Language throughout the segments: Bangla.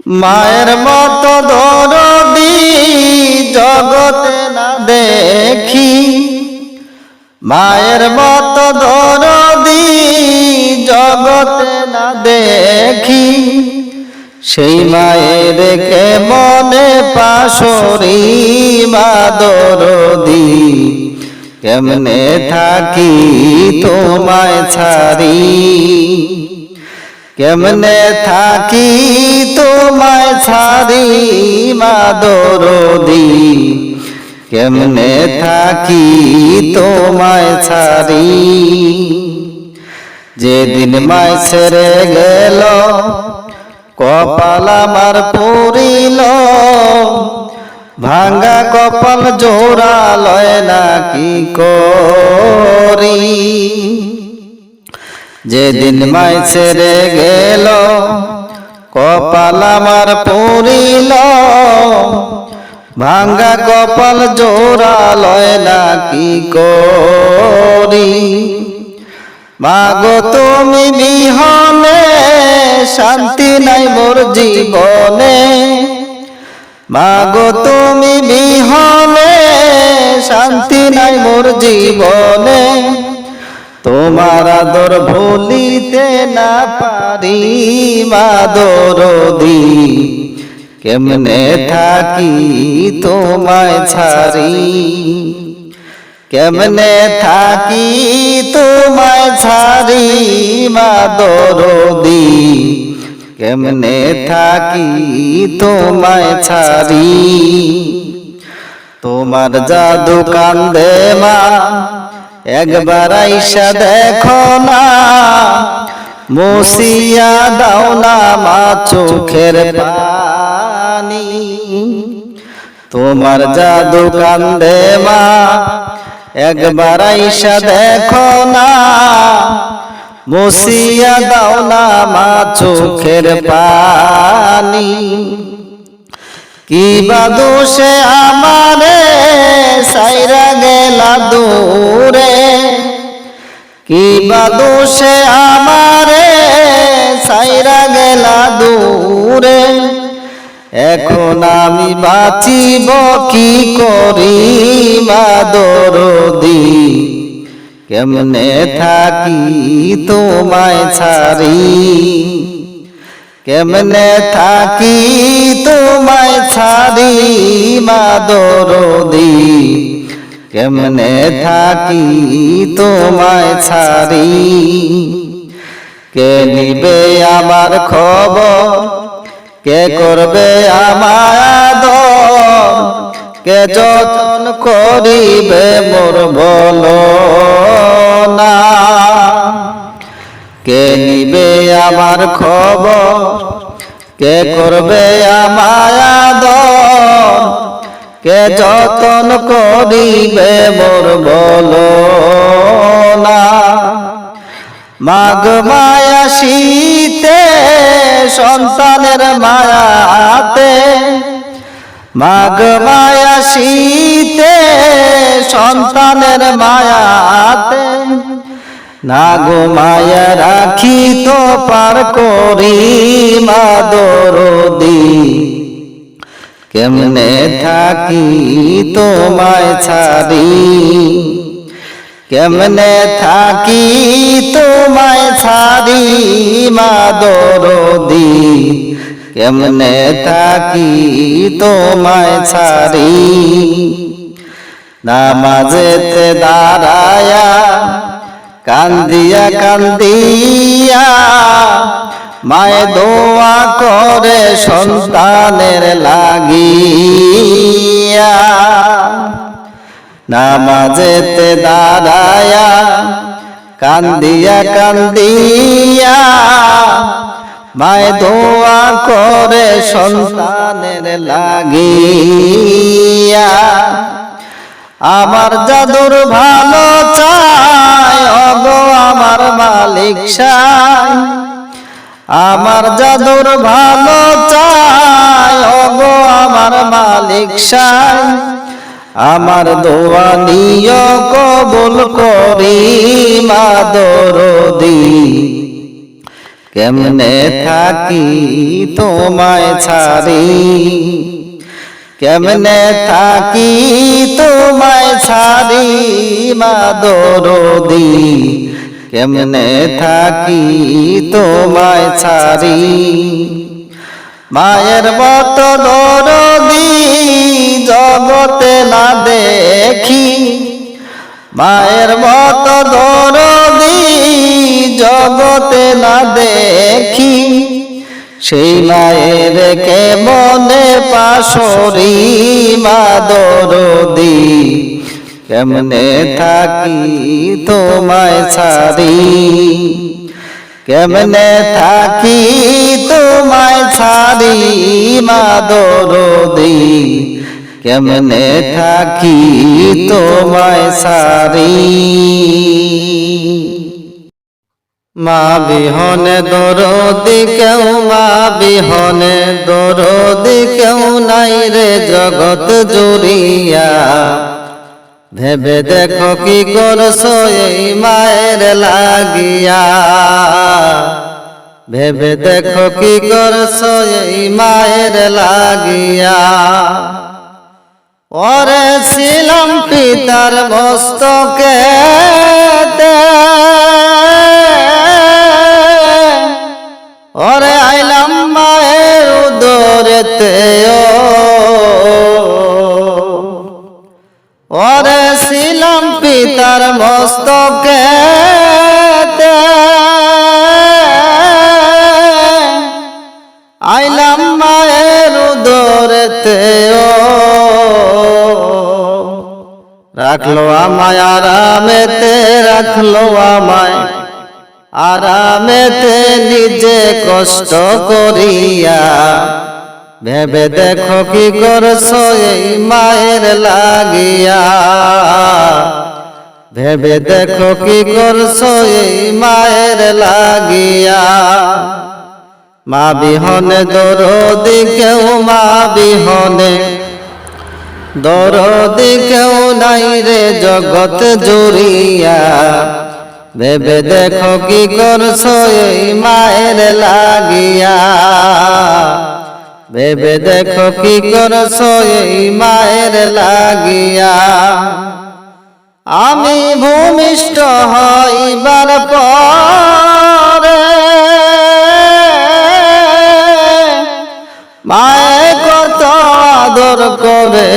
মায়ের মতো দরদি জগতে না দেখি। মায়ের মতো দরদি জগতে না দেখি। সেই মায়ের কে মনে পাশরি মা দরদি? কেমনে থাকি তোমায় ছাড়ি? কেমনে থাকি তোমায় ছাড়ি মা দরদি কেমনে থাকি তোমায় ছাড়ি? যেদিন মায় ছেড়ে গেল, কপাল আমার পুরিল। ভাঙ্গা কপাল জোড়া লয় না কি করি? যেদিন মাই ছেড়ে গেল, কপাল আমার পুরিল। ভাঙ্গা কপাল জোড়া লয় না কি করি? মাগো তুমি বিহনে, শান্তি নাই মোর জীবনে। মাগো তুমি বিহনে, শান্তি নাই মোর জীবনে। তোমার আদর ভুলিতে না পারি মাদরদি কেমনে থাকি তোমায় ছাড়ি? কেমনে থাকি তোমায় ছাড়ি মাদরদি কেমনে থাকি তোমায় ছাড়ি? তোমার জাদু কান্দে মা একবার আইসা দেখো না, মুসিয়া দাও না মা চোখের পানি। তোমার জাদু কান্দে মা, একবার আইসা দেখো না, মুসিয়া দাও না মা চোখের পানি। কি বা দোষে আমারে সাইরা দূরে, কি বা দোষে আমারে সাইরা গেলা দূরে। এখন আমি বাঁচিব কি করি মা দরদি? কেমনে থাকি তোমায় ছাড়ি? কেমনে থাকি তোমায় ছাড়ি মা দরদি? কেমনে থাকি তোমায় ছাড়ি? কে নিবে আমার খবর? কে করবে আমার কে যতন করিবে মোর বলো না কে নিবে আমার খবর? কে করবে আমার কে যতন করিবে মোর বলো না মাঘ মায়া শীতে সন্তানের মায়াতে। মাঘ মায়া শীতে সন্তানের মায়াতে। না গো মায়া রাখি তো পার করি মা দরদি। কেমনে থাকি তোমায় ছাড়ি? কেমনে থাকি তোমায় ছাড়ি, মা দরদি? কেমনে থাকি তোমায় ছাড়ি? নামাজেতে দাঁড়ায়া, কান্দিয়া কান্দিয়া মায় দোয়া করে সন্তানের লাগিয়া। নামাজেতে দাঁড়ায়া কান্দিয়া কান্দিয়া মায় দোয়া করে সন্তানের লাগিয়া। আমার জাদুর ভালো চাই অগো আমার মালিক সাই আমার জাদুর ভালো চাই অগো আমার মালিক সাই। আমার দোয়া নিয় কবুল করি মা দরদি কেমনে থাকি তোমায় ছাড়ি? কেমনে থাকি তোমায় ছাড়ি মা দরদি কেমনে থাকি তোমায় ছাড়ি? মায়ের মত দরদি জগতে না দেখি। মায়ের মত দরদি জগতে না দেখি। সেই মায়ের কে মনে পাশরি, মা দরদি? কেমনে থাকি তোমায় ছাড়ি? কেমনে থাকি তোমায় ছাড়ি মা দরদি কেমনে থাকি তোমায় সারি মা বিহনে দরদি কেউ, মা বিহনে দরদি কেউ নাই রে জগৎ জুড়িয়া। ভেবে দেখো কি করছ এই মায়ের লাগিয়া। ভেবে দেখো কি করছ এই মায়ের লাগিয়া। ওরে ছিলাম পিতার মস্তকে ওরে রাখল আমায় আরামেতে রাখল আমায়। আরামেতে নিজে কষ্ট করিয়া। ভেবে দেখো কি করছ এই মায়ের লাগিয়া। ভেবে দেখো কি করছ এই মায়ের লাগিয়া। মা বিহনে দরদি, কেউ মা বিহনে দরদি কেউ নাই রে জগৎ জুড়িয়া। ভেবে দেখো কি করছ এই মায়ের লাগিয়া। ভেবে দেখো কি করছ এই মায়ের লাগিয়া। আমি ভূমিষ্ঠ হইবার পরে আদর করে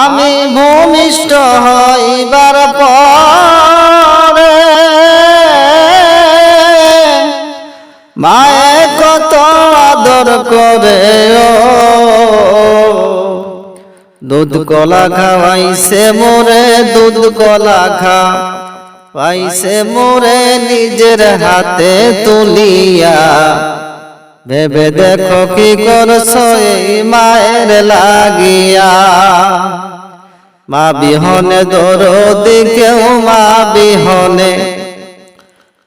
আমি ভূমিষ্ঠ হইবার পরে মায়ে কত আদর করে দুধ কলা খাওয়াইছে মোরে, দুধ কলা খা। পাইছে মোরে নিজের হাতে তুলিয়া। ভেবে দেখো কি করছ এই মায়ের লাগিয়া। মা বিহনে দরদি কেউ, মা বিহনে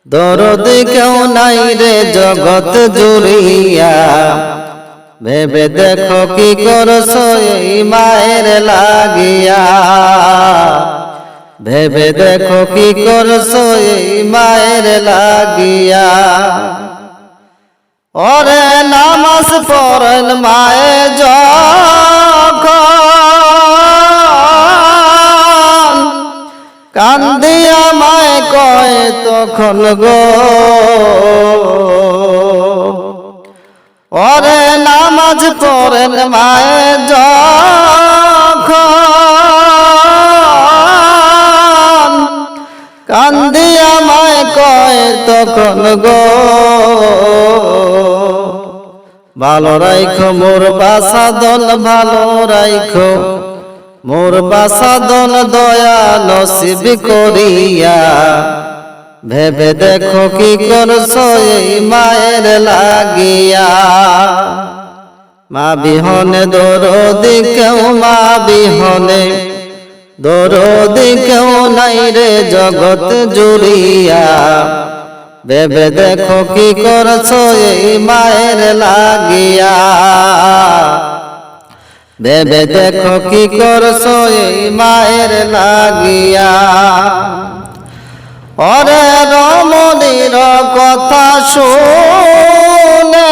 দরদি কেউ নাই রে জগৎ জুড়িয়া। ভেবে দেখো কি করছ এই মায়ের লাগিয়া। ভেবে দেখো কি করছ এই মায়ের লাগিয়া। ওরে নামাজ পড়েন মায়ে যখন। কান্দিয়া মায় কয়, তখন গো। ওরে নামাজ পড়েন মায়ে যখন। তখন গো। ভালো রাইখো, মোর বাসা দল ভালো রাইখো। মোর বাসা দল দয়া নসিব করিয়া। ভেবে দেখো কি করছ এই মায়ের লাগিয়া। মা বিহনে, দরদি কেউ, মা বিহনে। দরদি কেউ নাই রে জগৎ জুড়িয়া। ভেবে দেখো কি করছ এই মায়ের লাগিয়া। ভেবে দেখো কি করছ এই মায়ের লাগিয়া। অরে রমণীর কথা শুনে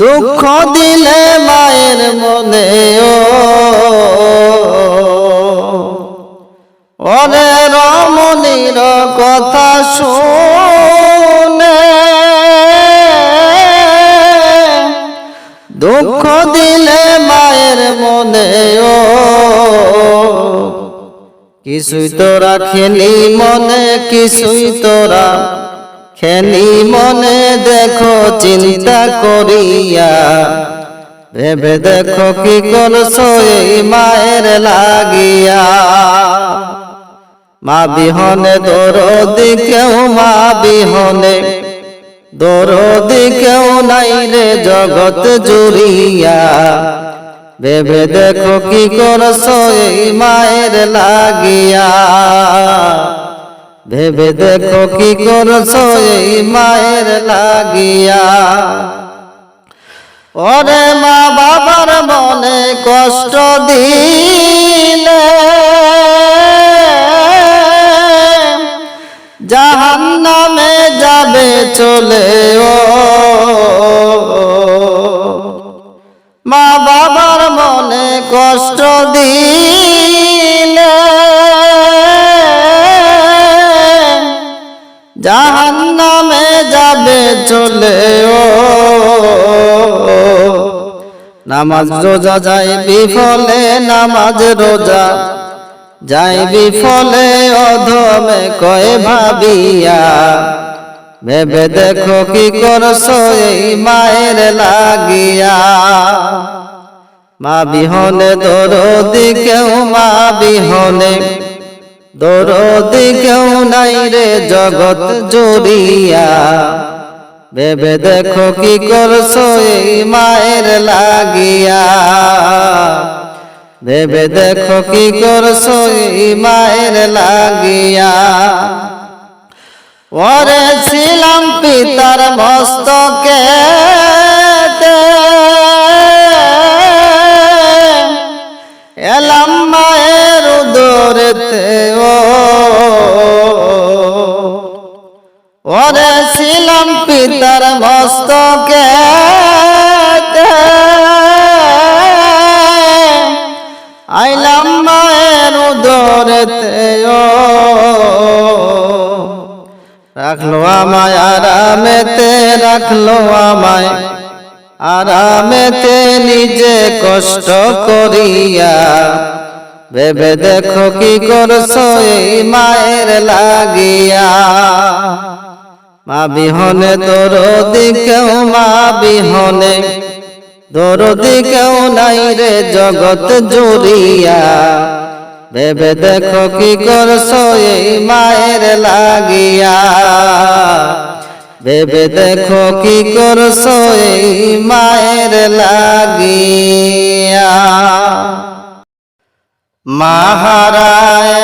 দুঃখ দিলে মায়ের মনে অরে রমণীর কথা শুনে দুঃখ দিলে মায়ের মনে কিছুই তোরা খেলি মনে, কিছুই তোরা খেলি মনে। দেখো, চিন্তা করিয়া ভেবে দেখো কি করছ এই মায়ের লাগিয়া। মা বিহনে দরদি কেউ, মা বিহনে দরদি কেউ নাই রে জগৎ জুড়িয়া। ভেবে দেখো কি করছ এই মায়ের লাগিয়া। ভেবে দেখো কি করছ এই মায়ের লাগিয়া। ওরে মা বাবার মনে কষ্ট দিলে চলে মা বাবার মনে কষ্ট দিলে জাহান নামে যাবে চলে নামাজ রোজা যায় বিফলে নামাজ রোজা যাই বিফলে অধমে কয়ে ভাবিয়া ভেবে দেখো কি করছ এই মায়ের লাগিয়া। মা বিহনে, দরদি কেউ, মা বিহনে। দরদি কেউ নাই রে জগৎ জুড়িয়া। ভেবে দেখো কি করছ এই মায়ের লাগিয়া। ভেবে দেখো কি করছ এই মায়ের লাগিয়া। ওরে ছিলাম পিতার মস্তকে এলাম মায়ের উদরেতে ওরে ছিলাম পিতার মস্তকে আইলাম মায়ের উদরেতে রাখল আমায়, আরামেতে রাখল আমায়। আরামেতে নিজে কষ্ট করিয়া। ভেবে দেখো কি করছ এই মায়ের লাগিয়া। মা বিহনে তোর দিকেও মা বিহনে। দরদি কেউ নাই রে, জগৎ জুড়িয়া। ভেবে দেখো কি করছ এই মায়ের লাগিয়া। ভেবে দেখো কি করছ এই মায়ের লাগিয়া। মাহারায়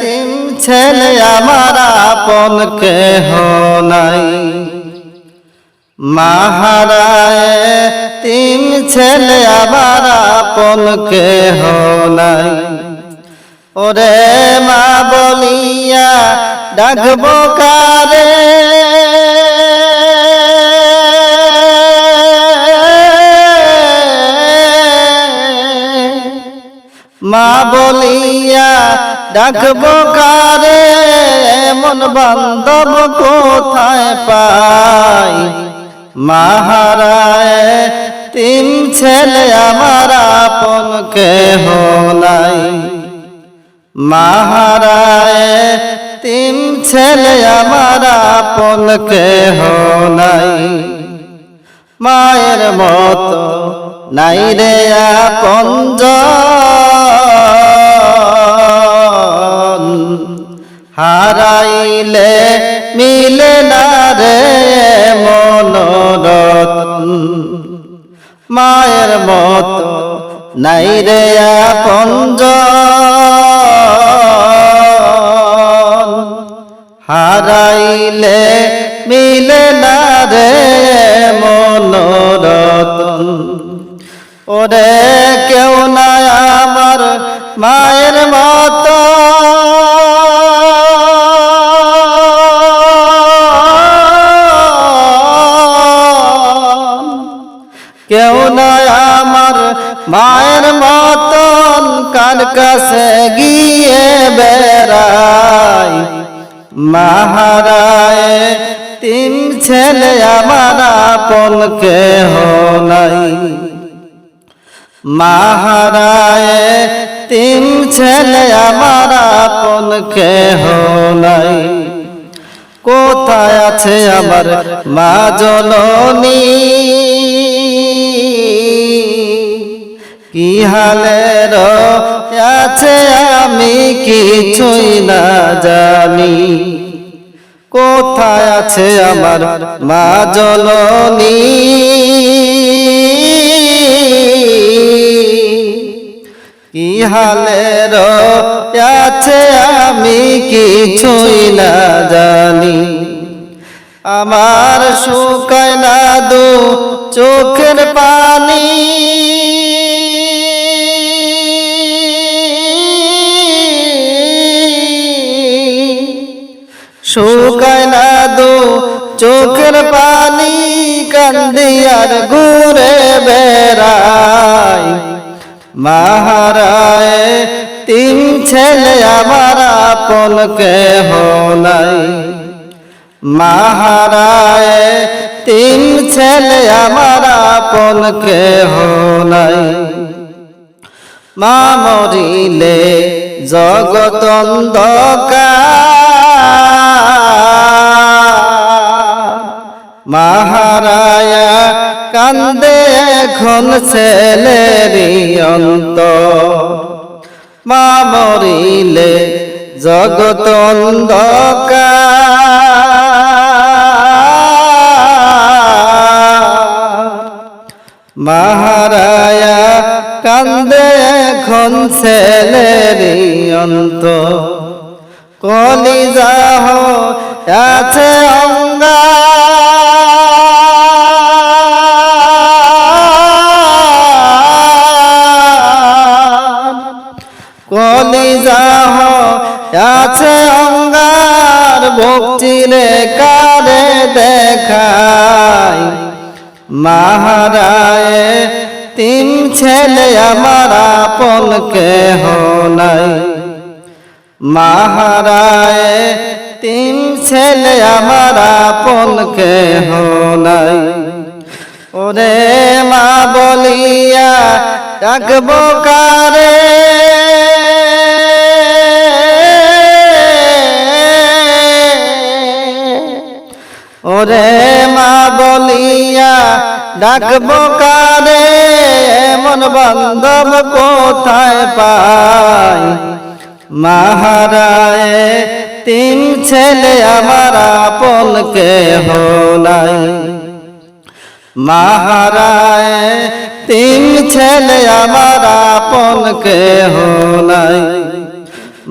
তিন ছেলে আমার আপন কেহ নাই। মাহারায় তিন ছেলে আমার আপন কেহ নাই। ওরে মা বলিয়া ডাকব কারে? মা বলিয়া ডাকব কারে? মন বান্ধব কোথায় পাই? মাহারায় তিন ছেলে আমার আপন কেহ নাই। মাহারায়, তিন ছেলে আমার আপন কেহ নাই। মায়ের মতো নাই রে আপন হারাইলে মিলে না রে মনোরতন মায়ের মতো নাই রে আপন পাইলে মিলে না রে মনোরতন। ওরে কেউ না আমার মায়ের মত। কেউ না আমার মায়ের মতন কার কাছে গিয়ে বেড়া মাহারায়, তিন ছেলে আমার আপন কেহ নাই। মাহারায়, তিন ছেলে আমার আপন কেহ নাই। কোথায় আছে আমার মা জননী? কি হালের আছে আমি কিছুই না জানি। কোথায় আছে আমার মা জননী? কি হালের আছে আমি কিছুই না জানি। আমার শুকায় না দু চোখের পানি। চোখের পানি কান্দিয়ার ঘুরে বেড়াই। মাহারায় তিন ছেলে আমার আপন কেহ নাই। মাহারায় তিন ছেলে আমার আপন কেহ নাই। মা মরিলে জগত মাহারায়া কান্দে এখন ছেলেরি অন্ত মা মরিলে জগত মাহারায়া কান্দে এখন ছেলেরি অন্ত কলিজাহ আছে অঙ্গা ভক্তিরে কারে দেখাই। মাহারায় তিন ছেলে আমার আপন কেহ নাই। মাহারায় তিন ছেলে আমার আপন কেহ নাই। ওরে মা বলিয়া ডাকব কারে? ওরে মা বলিয়া ডাকব কারে? এমন বান্ধব কোথায় পাই? মাহারায়, তিন ছেলে আমার আপন কেহ নাই। মাহারায়, তিন ছেলে আমার আপন কেহ নাই।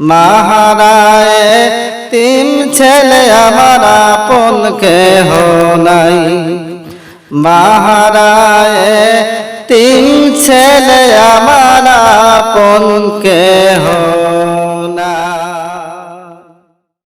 মাহারায় তিন ছেলে আমার আপন কেহ নাই। মাহারায় তিন ছেলে আমার আপন কেহ